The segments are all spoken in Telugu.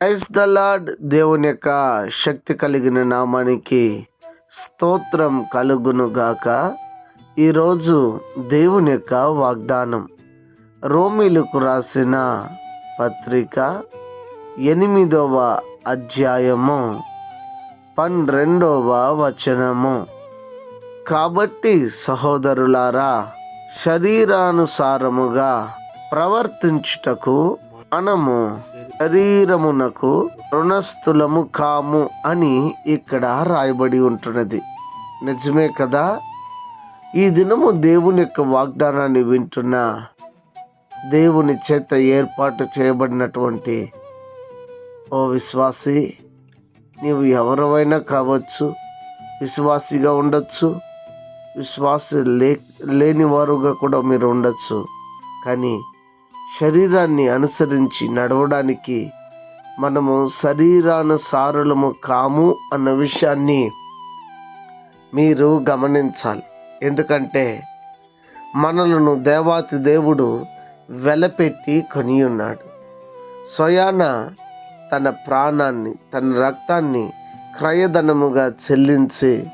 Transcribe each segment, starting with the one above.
ప్రైజ్ ద లార్డ్ దేవుని యొక్క శక్తి కలిగిన నామానికి స్తోత్రం కలుగునుగాక ఈరోజు దేవుని యొక్క వాగ్దానం. రోమిలకు రాసిన పత్రిక ఎనిమిదవ అధ్యాయము పన్నెండవ వచనము. కాబట్టి సహోదరులారా శరీరానుసారముగా ప్రవర్తించుటకు మనము శరీరమునకు రుణస్థులము కాము అని ఇక్కడ రాయబడి ఉంటున్నది. నిజమే కదా? ఈ దినము దేవుని యొక్క వాగ్దానాన్ని వింటున్న దేవుని చేత ఏర్పాటు చేయబడినటువంటి ఓ విశ్వాసి నీవు ఎవరైనా కావచ్చు విశ్వాసిగా ఉండొచ్చు విశ్వాసి లే లేనివారుగా కూడా మీరు ఉండొచ్చు. కానీ శరీరాన్ని అనుసరించి నడవడానికి మనము శరీరానుసారులము కాము అన్న విషయాన్ని మీరు గమనించాలి. ఎందుకంటే మనలను దేవాతి దేవుడు వెలపెట్టి కొని ఉన్నాడు స్వయాన తన ప్రాణాన్ని తన రక్తాన్ని క్రయధనముగా చెల్లించి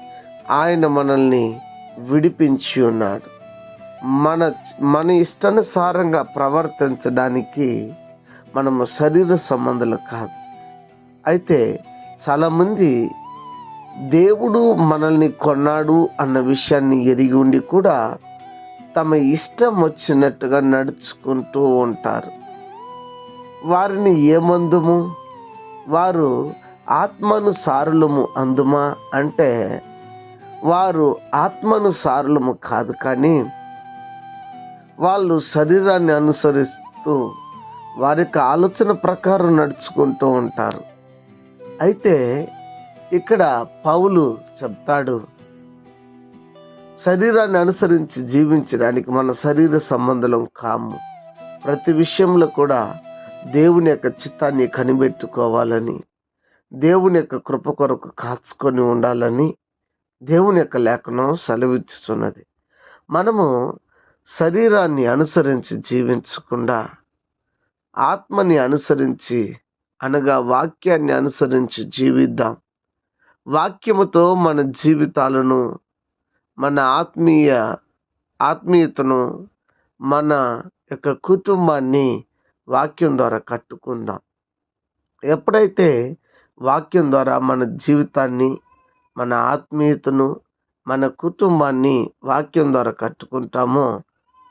ఆయన మనల్ని విడిపించి ఉన్నాడు మన మన ఇష్టానుసారంగా ప్రవర్తించడానికి మనము శరీర సంబంధాలు కాదు. అయితే చాలామంది దేవుడు మనల్ని కొన్నాడు అన్న విషయాన్ని ఎరిగి ఉండి కూడా తమ ఇష్టం వచ్చినట్టుగా నడుచుకుంటూ ఉంటారు. వారిని ఏమందుము? వారు ఆత్మానుసారులము అందుమా? అంటే వారు ఆత్మానుసారులము కాదు కానీ వాళ్ళు శరీరాన్ని అనుసరిస్తూ వారి యొక్క ఆలోచన ప్రకారం నడుచుకుంటూ ఉంటారు. అయితే ఇక్కడ పౌలు చెప్తాడు శరీరాన్ని అనుసరించి జీవించడానికి మన శరీర సంబంధం కాము. ప్రతి విషయంలో కూడా దేవుని యొక్క చిత్తాన్ని కనిపెట్టుకోవాలని దేవుని యొక్క కృప కొరకు కాచుకొని ఉండాలని దేవుని యొక్క లేఖనం సెలవిచ్చుచున్నది. మనము శరీరాన్ని అనుసరించి జీవించకుండా ఆత్మని అనుసరించి అనగా వాక్యాన్ని అనుసరించి జీవిద్దాం. వాక్యముతో మన జీవితాలను మన ఆత్మీయ ఆత్మీయతను మన యొక్క కుటుంబాన్ని వాక్యం ద్వారా కట్టుకుందాం. ఎప్పుడైతే వాక్యం ద్వారా మన జీవితాన్ని మన ఆత్మీయతను మన కుటుంబాన్ని వాక్యం ద్వారా కట్టుకుంటామో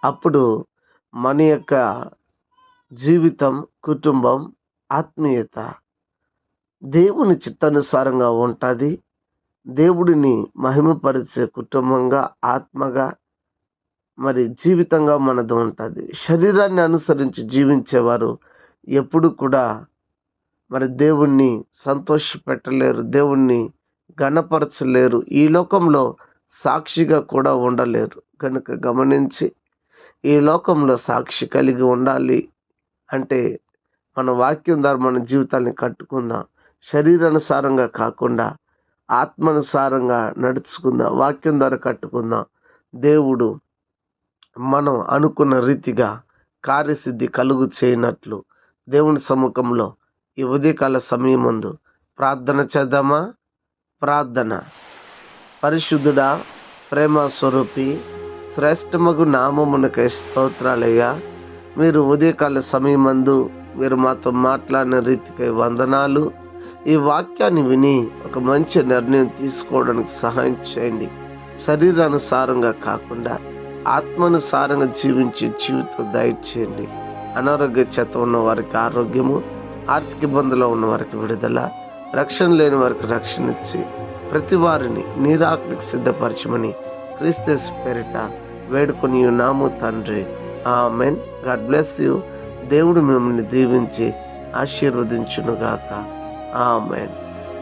అప్పుడు మన యొక్క జీవితం కుటుంబం ఆత్మీయత దేవుని చిత్తానుసారంగా ఉంటుంది. దేవుడిని మహిమపరిచే కుటుంబంగా ఆత్మగా మరి జీవితంగా మనది ఉంటుంది. శరీరాన్ని అనుసరించి జీవించేవారు ఎప్పుడు కూడా మరి దేవుణ్ణి సంతోష పెట్టలేరు దేవుణ్ణి గణపరచలేరు ఈ లోకంలో సాక్షిగా కూడా ఉండలేరు. కనుక గమనించి ఈ లోకంలో సాక్షి కలిగి ఉండాలి అంటే మన వాక్యం ద్వారా మన జీవితాన్ని కట్టుకుందాం. శరీరానుసారంగా కాకుండా ఆత్మానుసారంగా నడుచుకుందాం. వాక్యం ద్వారా కట్టుకుందాం. దేవుడు మనం అనుకున్న రీతిగా కార్యసిద్ధి కలుగు చేయనట్లు దేవుని సముఖంలో ఈ ఉదయకాల సమయం ముందు ప్రార్థన చేద్దామా? ప్రార్థన. పరిశుద్ధుడా ప్రేమ స్వరూపి శ్రేష్టమగు నామమునకై స్తోత్రాలయ్యా. మీరు ఉదయకాల సమయమందు మీరు మాతో మాట్లాడిన రీతికై వందనాలు. ఈ వాక్యాన్ని విని ఒక మంచి నిర్ణయం తీసుకోవడానికి సహాయం చేయండి. శరీరానుసారంగా కాకుండా ఆత్మానుసారంగా జీవించే జీవితం దయచేయండి. అనారోగ్య చేత ఉన్న వారికి ఆరోగ్యము ఆర్థిక ఇబ్బందులో ఉన్న వారికి విడుదల రక్షణ లేని వారికి రక్షణ ఇచ్చి ప్రతి వారిని నీరాకులకు సిద్ధపరచమని క్రీస్తస్ పేరిట వేడుకొని నాము తండ్రి. ఆ మెన్ గాడ్ బ్లెస్ యూ. దేవుడు మిమ్మల్ని దీవించి ఆశీర్వదించునుగాక. ఆ మెన్